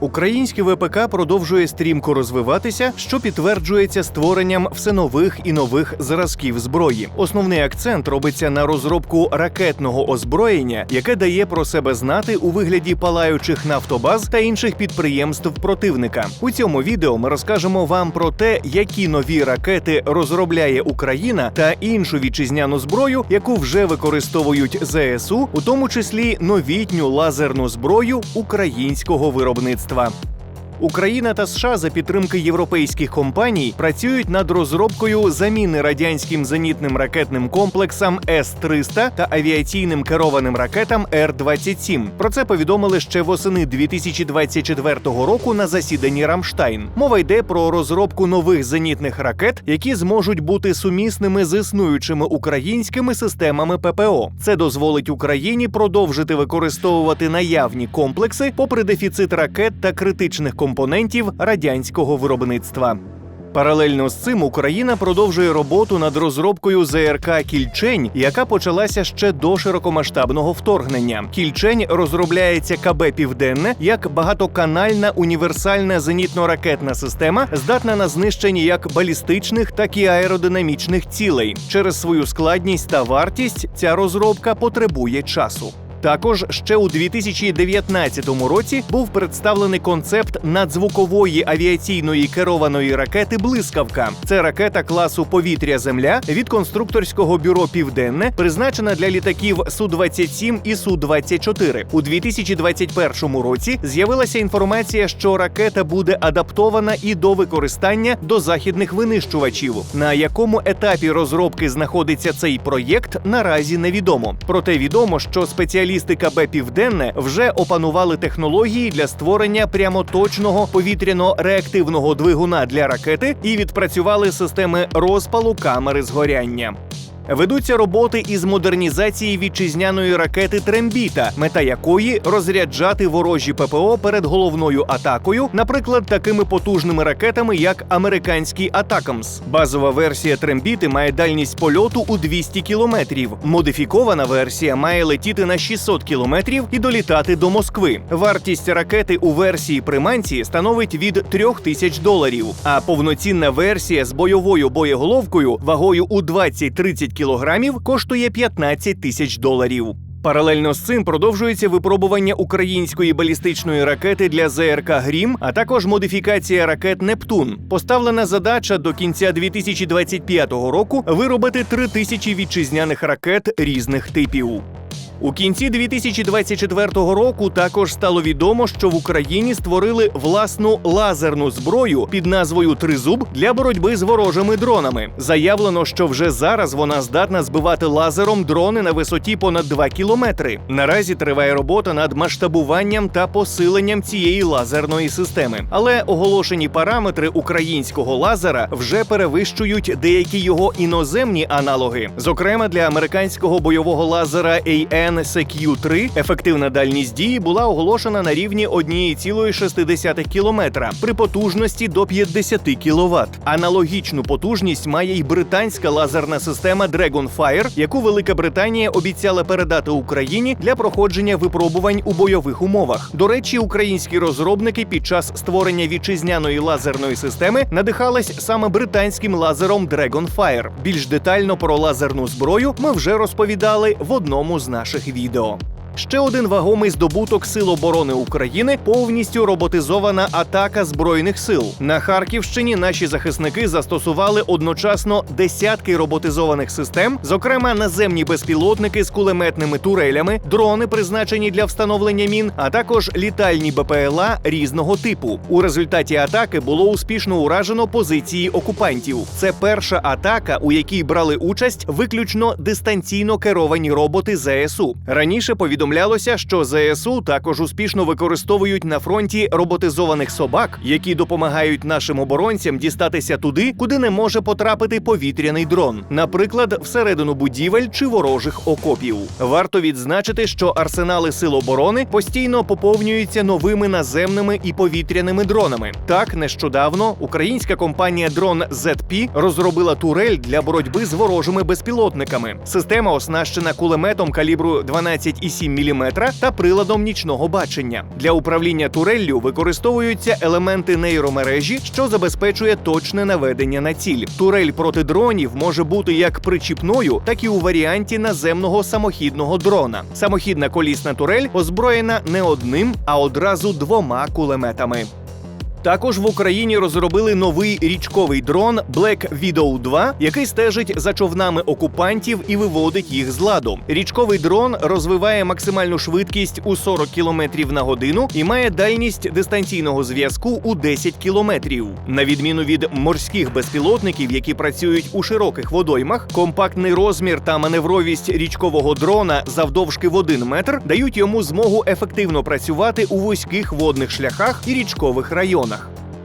Українське ВПК продовжує стрімко розвиватися, що підтверджується створенням все нових і нових зразків зброї. Основний акцент робиться на розробку ракетного озброєння, яке дає про себе знати у вигляді палаючих нафтобаз та інших підприємств противника. У цьому відео ми розкажемо вам про те, які нові ракети розробляє Україна та іншу вітчизняну зброю, яку вже використовують ЗСУ, у тому числі новітню лазерну зброю українського виробництва виробництва. Україна та США за підтримки європейських компаній працюють над розробкою заміни радянським зенітним ракетним комплексам С-300 та авіаційним керованим ракетам Р-27. Про це повідомили ще восени 2024 року на засіданні Рамштайн. Мова йде про розробку нових зенітних ракет, які зможуть бути сумісними з існуючими українськими системами ППО. Це дозволить Україні продовжити використовувати наявні комплекси, попри дефіцит ракет та критичних компонентів радянського виробництва. Паралельно з цим Україна продовжує роботу над розробкою ЗРК Кільчень, яка почалася ще до широкомасштабного вторгнення. Кільчень розробляється КБ Південне як багатоканальна універсальна зенітно-ракетна система, здатна на знищення як балістичних, так і аеродинамічних цілей. Через свою складність та вартість ця розробка потребує часу. Також ще у 2019 році був представлений концепт надзвукової авіаційної керованої ракети Блискавка. Це ракета класу повітря-Земля від конструкторського бюро Південне, призначена для літаків су 27 і су 24 У 2021 році з'явилася інформація, що ракета буде адаптована і до використання до західних винищувачів. На якому етапі розробки знаходиться цей проєкт, наразі невідомо. Проте відомо, що спеціалісти спеціалісти КБ Південне вже опанували технології для створення прямоточного повітряно-реактивного двигуна для ракети і відпрацювали системи розпалу камери згоряння. Ведуться роботи із модернізації вітчизняної ракети Трембіта, мета якої розряджати ворожі ППО перед головною атакою, наприклад, такими потужними ракетами, як американський Атакамс. Базова версія Трембіти має дальність польоту у 200 кілометрів. Модифікована версія має летіти на 600 кілометрів і долітати до Москви. Вартість ракети у версії приманці становить від 3 тисяч доларів. А повноцінна версія з бойовою боєголовкою вагою у 20-30 кілограмів коштує 15 тисяч доларів. Паралельно з цим продовжується випробування української балістичної ракети для ЗРК Грім, а також модифікація ракет Нептун. Поставлена задача до кінця 2025 року виробити три тисячі вітчизняних ракет різних типів. У кінці 2024 року також стало відомо, що в Україні створили власну лазерну зброю під назвою Тризуб для боротьби з ворожими дронами. Заявлено, що вже зараз вона здатна збивати лазером дрони на висоті понад 2 кілометри. Наразі триває робота над масштабуванням та посиленням цієї лазерної системи. Але оголошені параметри українського лазера вже перевищують деякі його іноземні аналоги, зокрема для американського бойового лазера AN NSQ-3 ефективна дальність дії була оголошена на рівні 1,6 кілометра при потужності до 50 кВт. Аналогічну потужність має й британська лазерна система Dragonfire, яку Велика Британія обіцяла передати Україні для проходження випробувань у бойових умовах. До речі, українські розробники під час створення вітчизняної лазерної системи надихались саме британським лазером Dragonfire. Більш детально про лазерну зброю ми вже розповідали в одному з наших наших відео. Ще один вагомий здобуток Сил оборони України повністю роботизована атака збройних сил. На Харківщині наші захисники застосували одночасно десятки роботизованих систем, зокрема наземні безпілотники з кулеметними турелями, дрони, призначені для встановлення мін, а також літальні БПЛА різного типу. У результаті атаки було успішно уражено позиції окупантів. Це перша атака, у якій брали участь виключно дистанційно керовані роботи ЗСУ. Раніше повідомляли, повідомлялося, що ЗСУ також успішно використовують на фронті роботизованих собак, які допомагають нашим оборонцям дістатися туди, куди не може потрапити повітряний дрон, наприклад, всередину будівель чи ворожих окопів. Варто відзначити, що арсенали сил оборони постійно поповнюються новими наземними і повітряними дронами. Так, нещодавно українська компанія Дрон ZP розробила турель для боротьби з ворожими безпілотниками. Система оснащена кулеметом калібру 12,7 1,7 мм та приладом нічного бачення. Для управління туреллю використовуються елементи нейромережі, що забезпечує точне наведення на ціль. Турель проти дронів може бути як причіпною, так і у варіанті наземного самохідного дрона. Самохідна колісна турель озброєна не одним, а одразу двома кулеметами. Також в Україні розробили новий річковий дрон Black Widow 2, який стежить за човнами окупантів і виводить їх з ладу. Річковий дрон розвиває максимальну швидкість у 40 км на годину і має дальність дистанційного зв'язку у 10 км. На відміну від морських безпілотників, які працюють у широких водоймах, компактний розмір та маневровість річкового дрона завдовжки в 1 метр дають йому змогу ефективно працювати у вузьких водних шляхах і річкових районах.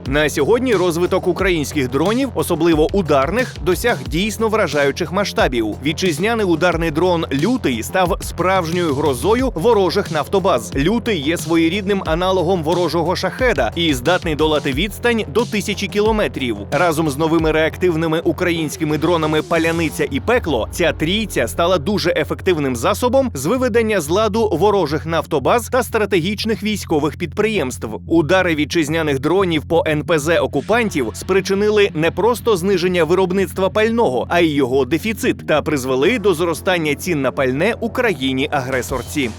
На сьогодні розвиток українських дронів, особливо ударних, досяг дійсно вражаючих масштабів. Вітчизняний ударний дрон Лютий став справжньою грозою ворожих нафтобаз. Лютий є своєрідним аналогом ворожого шахеда і здатний долати відстань до тисячі кілометрів. Разом з новими реактивними українськими дронами Паляниця і пекло ця трійця стала дуже ефективним засобом з виведення з ладу ворожих нафтобаз та стратегічних військових підприємств. Удари вітчизняних дронів по НПЗ окупантів спричинили не просто зниження виробництва пального, а й його дефіцит та призвели до зростання цін на пальне у країні-агресорці.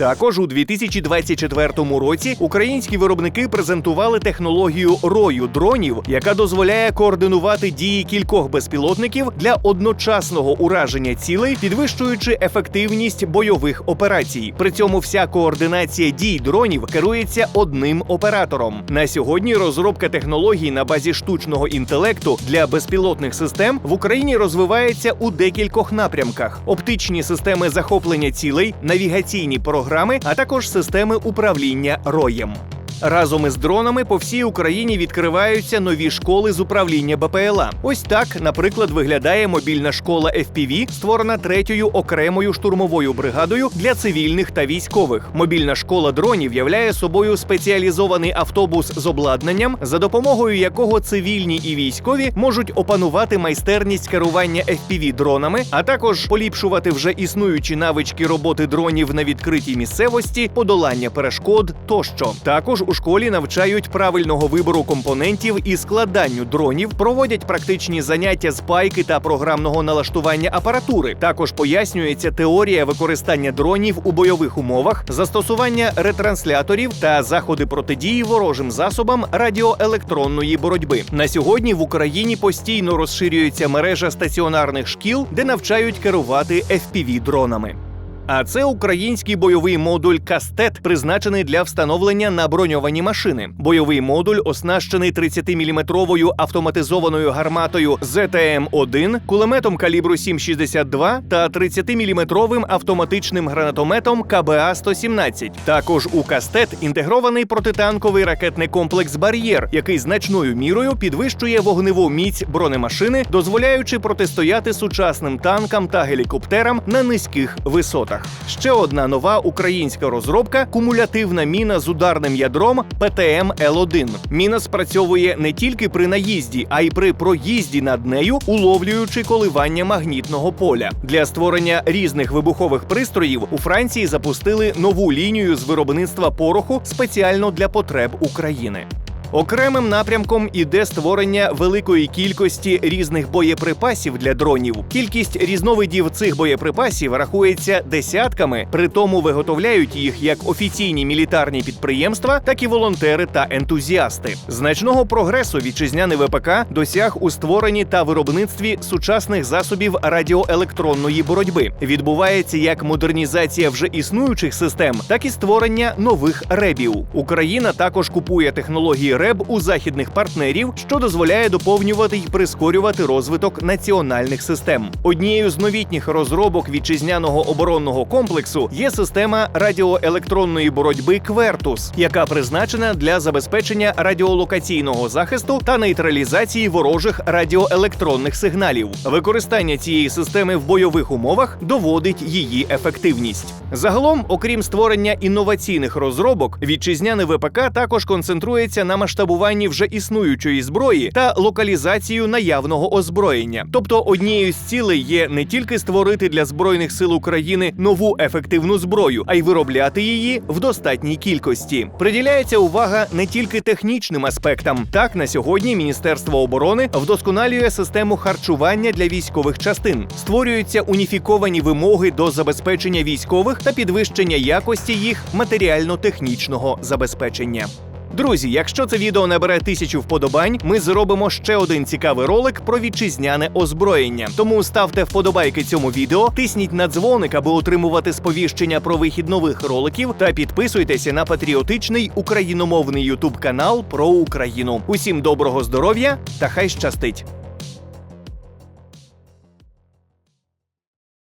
Також у 2024 році українські виробники презентували технологію рою дронів, яка дозволяє координувати дії кількох безпілотників для одночасного ураження цілей, підвищуючи ефективність бойових операцій. При цьому вся координація дій дронів керується одним оператором. На сьогодні розробка технологій на базі штучного інтелекту для безпілотних систем в Україні розвивається у декількох напрямках: оптичні системи захоплення цілей, навігаційні програми, а також системи управління роєм. Разом із дронами по всій Україні відкриваються нові школи з управління БПЛА. Ось так, наприклад, виглядає мобільна школа FPV, створена третьою окремою штурмовою бригадою для цивільних та військових. Мобільна школа дронів являє собою спеціалізований автобус з обладнанням, за допомогою якого цивільні і військові можуть опанувати майстерність керування FPV дронами, а також поліпшувати вже існуючі навички роботи дронів на відкритій місцевості, подолання перешкод тощо. Також у школі навчають правильного вибору компонентів і складанню дронів, проводять практичні заняття з пайки та програмного налаштування апаратури. Також пояснюється теорія використання дронів у бойових умовах, застосування ретрансляторів та заходи протидії ворожим засобам радіоелектронної боротьби. На сьогодні в Україні постійно розширюється мережа стаціонарних шкіл, де навчають керувати fpv дронами. А це український бойовий модуль Кастет, призначений для встановлення на броньовані машини. Бойовий модуль оснащений 30-мм автоматизованою гарматою ЗТМ-1, кулеметом калібру 7,62 та 30-мм автоматичним гранатометом КБА-117. Також у Кастет інтегрований протитанковий ракетний комплекс Бар'єр, який значною мірою підвищує вогневу міць бронемашини, дозволяючи протистояти сучасним танкам та гелікоптерам на низьких висотах. Ще одна нова українська розробка кумулятивна міна з ударним ядром ПТМ Л1. Міна спрацьовує не тільки при наїзді, а й при проїзді над нею, уловлюючи коливання магнітного поля. Для створення різних вибухових пристроїв у Франції запустили нову лінію з виробництва пороху спеціально для потреб України. Окремим напрямком іде створення великої кількості різних боєприпасів для дронів. Кількість різновидів цих боєприпасів рахується десятками, при тому виготовляють їх як офіційні мілітарні підприємства, так і волонтери та ентузіасти. Значного прогресу вітчизняний ВПК досяг у створенні та виробництві сучасних засобів радіоелектронної боротьби. Відбувається як модернізація вже існуючих систем, так і створення нових ребів. Україна також купує технології РЕБ у західних партнерів, що дозволяє доповнювати й прискорювати розвиток національних систем. Однією з новітніх розробок вітчизняного оборонного комплексу є система радіоелектронної боротьби Квертус, яка призначена для забезпечення радіолокаційного захисту та нейтралізації ворожих радіоелектронних сигналів. Використання цієї системи в бойових умовах доводить її ефективність. Загалом, окрім створення інноваційних розробок, вітчизняний ВПК також концентрується на масштабуванні вже існуючої зброї та локалізацію наявного озброєння. Тобто, однією з цілей є не тільки створити для збройних сил України нову ефективну зброю, а й виробляти її в достатній кількості. Приділяється увага не тільки технічним аспектам. Так на сьогодні Міністерство оборони вдосконалює систему харчування для військових частин, створюються уніфіковані вимоги до забезпечення військових та підвищення якості їх матеріально-технічного забезпечення. Друзі, якщо це відео набере тисячу вподобань, ми зробимо ще один цікавий ролик про вітчизняне озброєння. Тому ставте вподобайки цьому відео, тисніть на дзвоник, аби отримувати сповіщення про вихід нових роликів, та підписуйтеся на патріотичний україномовний ютуб канал про Україну. Усім доброго здоров'я та хай щастить!